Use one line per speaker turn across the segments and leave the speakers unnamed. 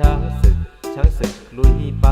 ช้างศึกช้างศึกลุยไป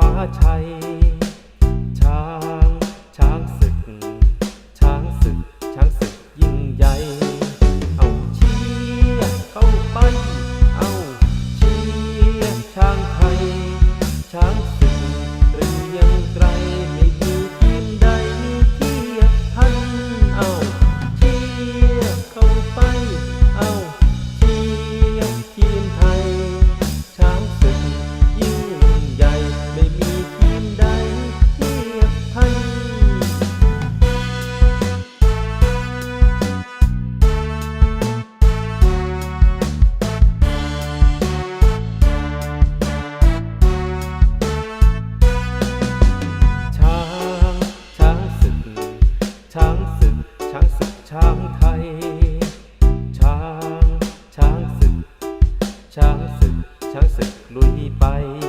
้าชัย ช้าง ช้างศึก ช้างศึก ช้างศึกยิ่งใหญ่ เอาเชียร์เข้าไป เอาเชียร์ช้างไทย ช้าง 飞。